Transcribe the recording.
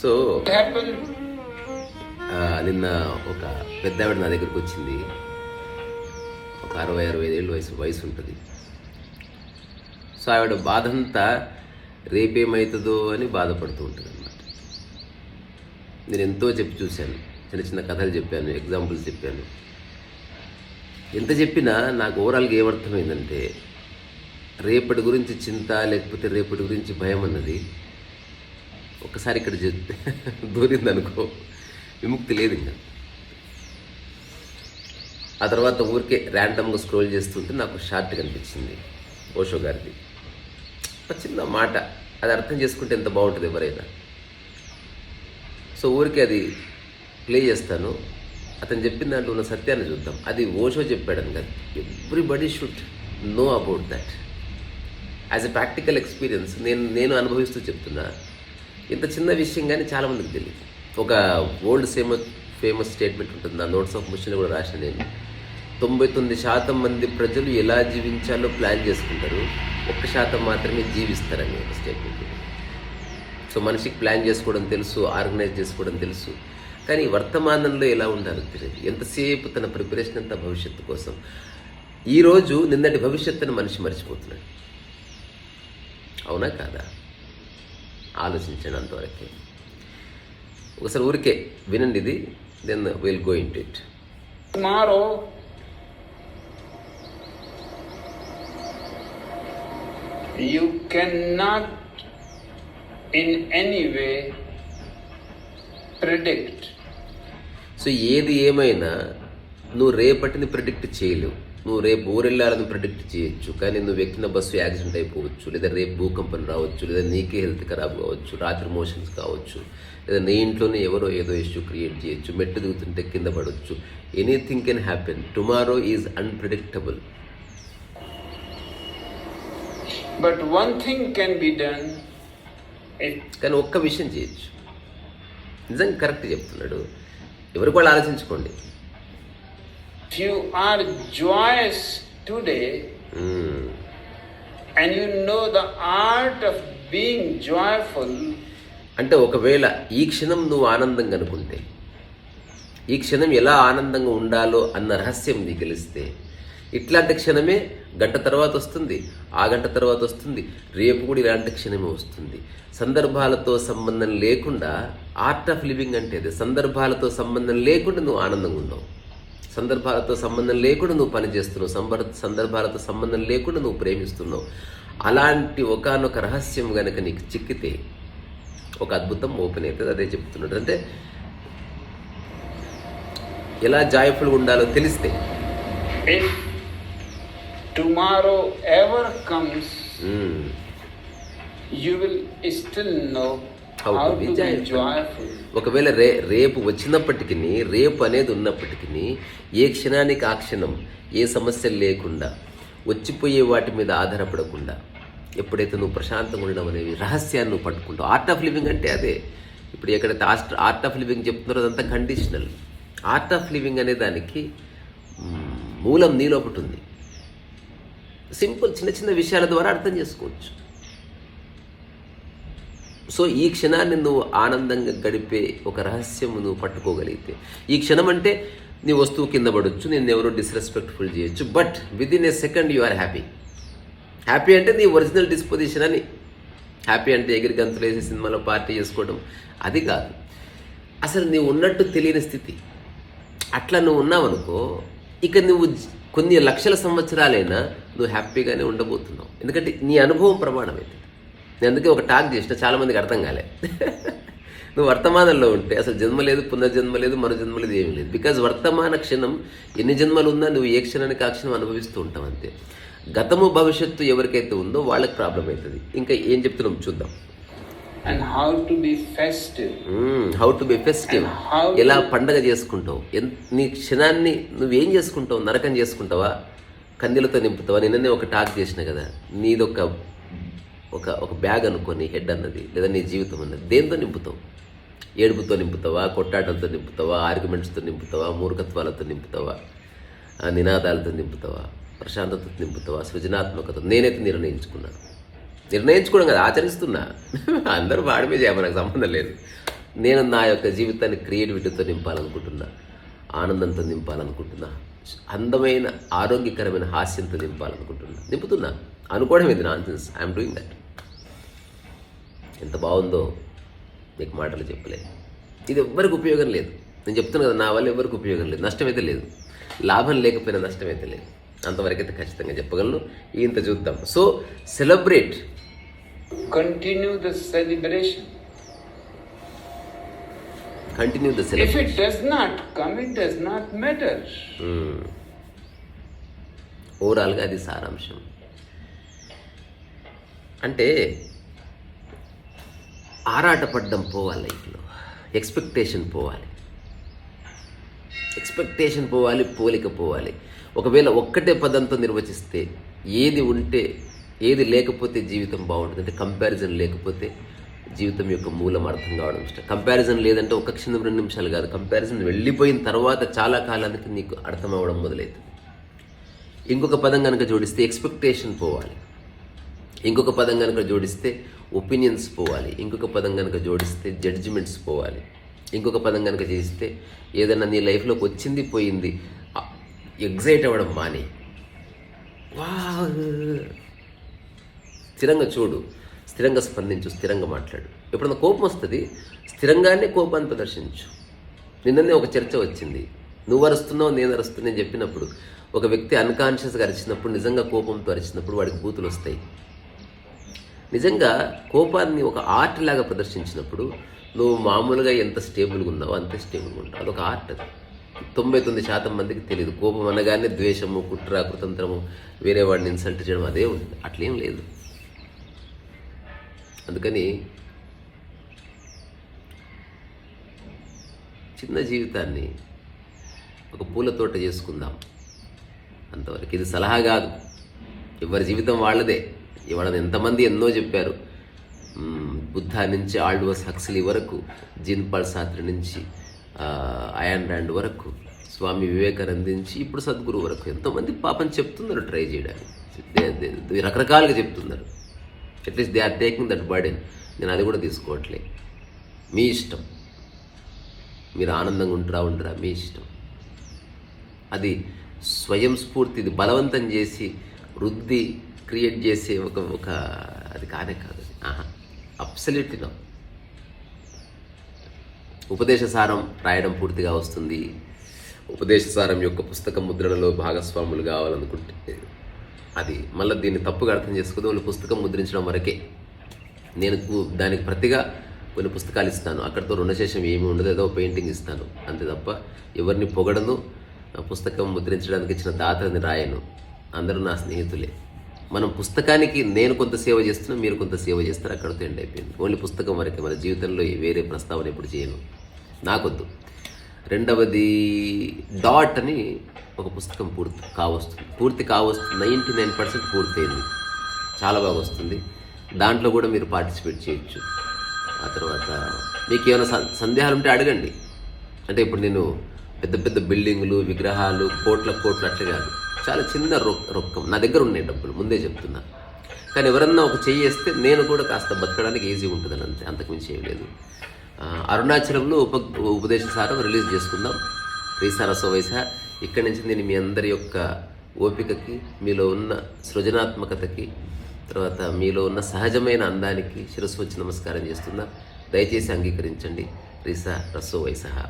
So నిన్న ఒక పెద్ద ఆవిడ నా దగ్గరికి వచ్చింది. ఒక అరవై అరవై ఏళ్ళు వయసు వయసు ఉంటుంది. సో ఆవిడ బాధంతా రేపేమవుతుందో అని బాధపడుతూ ఉంటుంది అనమాట నేను ఎంతో చెప్పి చూశాను. చిన్న చిన్న కథలు చెప్పాను ఎగ్జాంపుల్స్ చెప్పాను. ఎంత చెప్పినా నాకు ఓవరాల్గా ఏమర్థమైందంటే రేపటి గురించి చింత లేకపోతే రేపటి గురించి భయం అన్నది ఒకసారి ఇక్కడ జ- దూరిందనుకో. విముక్తి లేదు ఇంకా. ఆ తర్వాత ఊరికే ర్యాండమ్గా స్క్రోల్ చేస్తుంటే నాకు షార్ట్ కనిపించింది ఓషో గారిది. ఒక చిన్న మాట. అది అర్థం చేసుకుంటే ఎంత బాగుంటుంది ఎవరైనా. సో ఊరికే అది ప్లే చేస్తాను. అతను చెప్పిన దాంట్లో ఉన్న సత్యాన్ని చూద్దాం. అది ఓషో చెప్పాడని కాదు. Everybody should know about that as a practical experience నేను నేను అనుభవిస్తూ చెప్తున్నా. ఇంత చిన్న విషయం కానీ చాలామందికి తెలియదు ఒక ఓల్డ్ ఫేమస్ ఫేమస్ స్టేట్మెంట్ ఉంటుంది. నా నోట్స్ ఆఫ్ మిషన్ కూడా రాసిన నేను. తొంభై తొమ్మిది శాతం మంది ప్రజలు ఎలా జీవించాలో ప్లాన్ చేసుకుంటారు. ఒక్క శాతం మాత్రమే జీవిస్తారని ఒక స్టేట్మెంట్. సో మనిషికి ప్లాన్ చేసుకోవడం తెలుసు ఆర్గనైజ్ చేసుకోవడం తెలుసు. కానీ వర్తమానంలో ఎలా ఉండాలో తెలియదు. ఎంతసేపు తన ప్రిపరేషన్ అంతా భవిష్యత్తు కోసం. ఈరోజు నిన్నటి భవిష్యత్తును మనిషి మర్చిపోతున్నాడు. అవునా కాదా? ఆలోచించండి అంతవరకే ఒకసారి ఊరికే వినండి ఇది then will go in it Tomorrow, you cannot in any way predict. So ఏది ఏమైనా నువ్వు రేపటిని ప్రిడిక్ట్ చేయలేవు. నువ్వు రేపు ఊరెళ్ళాలని ప్రిడిక్ట్ చేయొచ్చు. కానీ నువ్వు ఎక్కిన బస్సు యాక్సిడెంట్ అయిపోవచ్చు. లేదా రేపు భూకంపం రావచ్చు. లేదా నీకే హెల్త్ ఖరాబ్ కావచ్చు. రాత్రి మోషన్స్ కావచ్చు. లేదా నీ ఇంట్లోనే ఎవరో ఏదో ఇష్యూ క్రియేట్ చేయొచ్చు. మెట్టు దిగుతుంటే కింద పడవచ్చు anything can happen tomorrow is unpredictable one thing can be done. If కానీ ఒక్క విషయం చేయొచ్చు. నిజంగా కరెక్ట్ చెప్తున్నాడు. ఎవరికి వాళ్ళు ఆలోచించుకోండి. You are joyous today hmm. and you know the art of being joyful, అంటే ఒకవేళ ఈ క్షణం నువ్వు ఆనందంగా అనుకుంటే ఈ క్షణం ఎలా ఆనందంగా ఉండాలో అన్న రహస్యం నీకు తెలిస్తే ఇట్లాంటి క్షణమే గంట తర్వాత వస్తుంది ఆ గంట తర్వాత వస్తుంది రేపు కూడా ఇలాంటి క్షణమే వస్తుంది సందర్భాలతో సంబంధం లేకుండా ఆర్ట్ ఆఫ్ లివింగ్ అంటే సందర్భాలతో సంబంధం లేకుండా నువ్వు ఆనందంగా ఉండవు సందర్భాలతో సంబంధం లేకుండా నువ్వు పని చేస్తున్నావు సంబర్ సందర్భాలతో సంబంధం లేకుండా నువ్వు ప్రేమిస్తున్నావు. అలాంటి ఒకానొక రహస్యం గనక నీకు చిక్కితే ఒక అద్భుతం ఓపెన్ అవుతుంది. అదే చెప్తున్నాడు. అంటే ఎలా జాయ్ఫుల్గా ఉండాలో తెలిస్తే. If tomorrow ever comes, hmm, you will ఒకవేళ రే రేపు వచ్చినప్పటికీ రేపు అనేది ఉన్నప్పటికీ ఏ క్షణానికి ఆ క్షణం ఏ సమస్యలు లేకుండా వచ్చిపోయే వాటి మీద ఆధారపడకుండా ఎప్పుడైతే నువ్వు ప్రశాంతంగా ఉండడం అనేది రహస్యాన్ని నువ్వు పట్టుకుంటావు. ఆర్ట్ ఆఫ్ లివింగ్ అంటే అదే. ఇప్పుడు ఎక్కడైతే ఆస్ట్ ఆర్ట్ ఆఫ్ లివింగ్ చెప్తున్నారో అదంతా కండిషనల్ ఆర్ట్ ఆఫ్ లివింగ్ అనే దానికి మూలం నీలోపటి ఉంది. సింపుల్ చిన్న చిన్న విషయాల ద్వారా అర్థం చేసుకోవచ్చు. సో ఈ క్షణాన్ని నువ్వు ఆనందంగా గడిపే ఒక రహస్యం నువ్వు పట్టుకోగలిగితే. ఈ క్షణం అంటే నీ వస్తువు కింద పడవచ్చు నేను ఎవరో డిస్రెస్పెక్ట్ఫుల్ చేయొచ్చు but within a second you are happy happy అంటే నీ ఒరిజినల్ డిస్పోజిషన్ అని. హ్యాపీ అంటే ఎగిరి గంతులు వేసి సినిమాలో పార్టీ చేసుకోవడం అది కాదు. అసలు నీవు ఉన్నట్టు తెలియని స్థితి. అట్లా నువ్వు ఉన్నావనుకో ఇక నువ్వు కొన్ని లక్షల సంవత్సరాలైనా నువ్వు హ్యాపీగానే ఉండబోతున్నావు. ఎందుకంటే నీ అనుభవం ప్రమాణమైతే. నేను అందుకే ఒక టాక్ చేసిన చాలా మందికి అర్థం కాలే. నువ్వు వర్తమానంలో ఉంటే అసలు జన్మ లేదు పునర్జన్మ లేదు మరో జన్మ లేదు ఏమీ లేదు. బికాజ్ వర్తమాన క్షణం ఎన్ని జన్మలు ఉన్నా నువ్వు ఏ క్షణానికి ఆ క్షణం అనుభవిస్తూ ఉంటావు అంతే. గతము భవిష్యత్తు ఎవరికైతే ఉందో వాళ్ళకి ప్రాబ్లం అవుతుంది. ఇంకా ఏం చెప్తున్నాం చూద్దాం. Be festive. How to be festive ఎలా పండగ చేసుకుంటావు? నీ క్షణాన్ని నువ్వేం చేసుకుంటావు? నరకం చేసుకుంటావా? కందిలతో నింపుతావా? నిన్ననే ఒక టాక్ చేసిన కదా. నీదొక ఒక ఒక బ్యాగ్ అనుకొని హెడ్ అన్నది లేదా నీ జీవితం అన్నది దేంతో నింపుతావు? ఏడుపుతో నింపుతావా? కొట్టాటలతో నింపుతావా? ఆర్గ్యుమెంట్స్తో నింపుతావా? మూర్ఖత్వాలతో నింపుతావా? నినాదాలతో నింపుతావా? ప్రశాంతతతో నింపుతావా? సృజనాత్మకత? నేనైతే నిర్ణయించుకున్నాను. నిర్ణయించుకోవడం కదా ఆచరిస్తున్నా. అందరూ వాడిమే చేయ నాకు సంబంధం లేదు. నేను నా యొక్క జీవితాన్ని క్రియేటివిటీతో నింపాలనుకుంటున్నా. ఆనందంతో నింపాలనుకుంటున్నా. అందమైన ఆరోగ్యకరమైన హాస్యంతో నింపాలనుకుంటున్నా. నింపుతున్నా. అనుకోవడం ఇది నాన్సెన్స్. I'm doing that. ఎంత బాగుందో మీకు మాటలు చెప్పలేదు ఇది ఎవ్వరికి ఉపయోగం లేదు. నేను చెప్తున్నా కదా నా వల్ల ఎవరికి ఉపయోగం లేదు. నష్టమైతే లేదు. లాభం లేకపోయినా నష్టమైతే లేదు. అంతవరకైతే ఖచ్చితంగా చెప్పగలను. ఇంత చూద్దాం. So celebrate. Continue the celebration. Continue the If celebrate it does not come, it does not matter. ఓవరాల్గా అది సారాంశం. అంటే ఆరాటపడ్డం పోవాలి లైఫ్లో ఎక్స్పెక్టేషన్ పోవాలి. ఎక్స్పెక్టేషన్ పోవాలి పోలిక పోవాలి. ఒకవేళ ఒక్కటే పదంతో నిర్వచిస్తే ఏది ఉంటే ఏది లేకపోతే జీవితం బాగుంటుంది. అంటే కంపారిజన్ లేకపోతే జీవితం యొక్క మూలం అర్థం కావడం ఇష్టం. కంపారిజన్ లేదంటే ఒక క్షణం రెండు నిమిషాలు కాదు. కంపారిజన్ వెళ్ళిపోయిన తర్వాత చాలా కాలానికి నీకు అర్థం అవ్వడం మొదలవుతుంది ఇంకొక పదం కనుక జోడిస్తే ఎక్స్పెక్టేషన్ పోవాలి. ఇంకొక పదం కనుక జోడిస్తే ఒపీనియన్స్ పోవాలి. ఇంకొక పదం కనుక జోడిస్తే జడ్జిమెంట్స్ పోవాలి. ఇంకొక పదం కనుక చేస్తే ఏదైనా నీ లైఫ్లోకి వచ్చింది పోయింది ఎగ్జైట్ అవ్వడం మాని. వావ్. స్థిరంగా చూడు. స్థిరంగా స్పందించు స్థిరంగా మాట్లాడు. ఎప్పుడన్నా కోపం వస్తుంది? స్థిరంగానే కోపాన్ని ప్రదర్శించు. నిన్ననే ఒక చర్చ వచ్చింది. నువ్వు అరుస్తున్నావు నేను అరుస్తున్నా చెప్పినప్పుడు ఒక వ్యక్తి అన్కాన్షియస్గా అరిచినప్పుడు నిజంగా కోపంతో అరిచినప్పుడు వాడికి బూతులు వస్తాయి. నిజంగా కోపాన్ని ఒక ఆర్ట్ లాగా ప్రదర్శించినప్పుడు నువ్వు మామూలుగా ఎంత స్టేబుల్గా ఉన్నావో అంతే స్టేబుల్గా ఉంటావు. అదొక ఆర్ట్ అది. తొంభై తొమ్మిది శాతం మందికి తెలియదు కోపం అనగానే ద్వేషము కుట్ర కుతంత్రము వేరే వాడిని ఇన్సల్ట్ చేయడం అదే ఉంది అట్లేం లేదు. అందుకని చిన్న జీవితాన్ని ఒక పూల తోట చేసుకుందాం అంతవరకు. ఇది సలహా కాదు. ఎవరి జీవితం వాళ్ళదే. ఇవాళ ఎంతమంది ఎన్నో చెప్పారు. బుద్ధ నుంచి ఆల్డోస్ హక్స్లీ వరకు జీన్ పాల్ సాత్రి నుంచి అయాన్ ర్యాండ్ వరకు స్వామి వివేకానంద నుంచి ఇప్పుడు సద్గురు వరకు ఎంతోమంది పాపం చెప్తున్నారు ట్రై చేయడానికి. రకరకాలుగా చెప్తున్నారు. At least they are taking that burden నేను అది కూడా తీసుకోవట్లే. మీ ఇష్టం. మీరు ఆనందంగా ఉంటారా ఉండరా మీ ఇష్టం. అది స్వయం స్ఫూర్తి ఇది బలవంతం చేసి వృద్ధి క్రియేట్ చేసే ఒక ఒక అది కానే కాదు. ఆహా. అబ్సల్యూట్లీ నో ఉపదేశ సారం రాయడం పూర్తిగా వస్తుంది. ఉపదేశ సారం యొక్క పుస్తక ముద్రణలో భాగస్వాములు కావాలనుకుంటే అది మళ్ళీ దీన్ని తప్పుగా అర్థం చేసుకుంటే వాళ్ళు పుస్తకం ముద్రించడం వరకే. నేను దానికి ప్రతిగా కొన్ని పుస్తకాలు ఇస్తాను. అక్కడితో రుణశేషం ఏమి ఉండదు. ఏదో పెయింటింగ్ ఇస్తాను. అంతే తప్ప ఎవరిని పొగడను ఆ పుస్తకం ముద్రించడానికి ఇచ్చిన దాతని రాయను. అందరూ నా స్నేహితులే. మనం పుస్తకానికి నేను కొంత సేవ చేస్తున్నా మీరు కొంత సేవ చేస్తారు అక్కడతో ఎండ్ అయిపోయింది. ఓన్లీ పుస్తకం వరకే మన జీవితంలో వేరే ప్రస్తావన ఎప్పుడు చేయను. నాకొద్దు. రెండవది డాట్ అని ఒక పుస్తకం పూర్తి కావస్తుంది. పూర్తి కావస్తుంది నైంటీ నైన్ పర్సెంట్ పూర్తయింది. చాలా బాగా వస్తుంది. దాంట్లో కూడా మీరు పార్టిసిపేట్ చేయొచ్చు. ఆ తర్వాత మీకు ఏమైనా సందేహాలు ఉంటే అడగండి. అంటే ఇప్పుడు నేను పెద్ద పెద్ద బిల్డింగులు విగ్రహాలు కోట్ల కోట్లు అట్లా కాదు. చాలా చిన్న రొ- రొక్కం. నా దగ్గర ఉన్నాయి డబ్బులు ముందే చెప్తున్నా. కానీ ఎవరన్నా ఒక చేయేస్తే వేస్తే నేను కూడా కాస్త బతకడానికి ఈజీ ఉంటుందని అంతే అంతకుమించి ఏం లేదు. అరుణాచలంలో ఉప ఉపదేశ సారం రిలీజ్ చేసుకుందాం. రీసారస వయస ఇక్కడి నుంచి నేను మీ అందరి యొక్క ఓపికకి మీలో ఉన్న సృజనాత్మకతకి తర్వాత మీలో ఉన్న సహజమైన అందానికి శిరస్సు వచ్చి నమస్కారం చేస్తున్నా. దయచేసి అంగీకరించండి. రీసా రసో వైసహ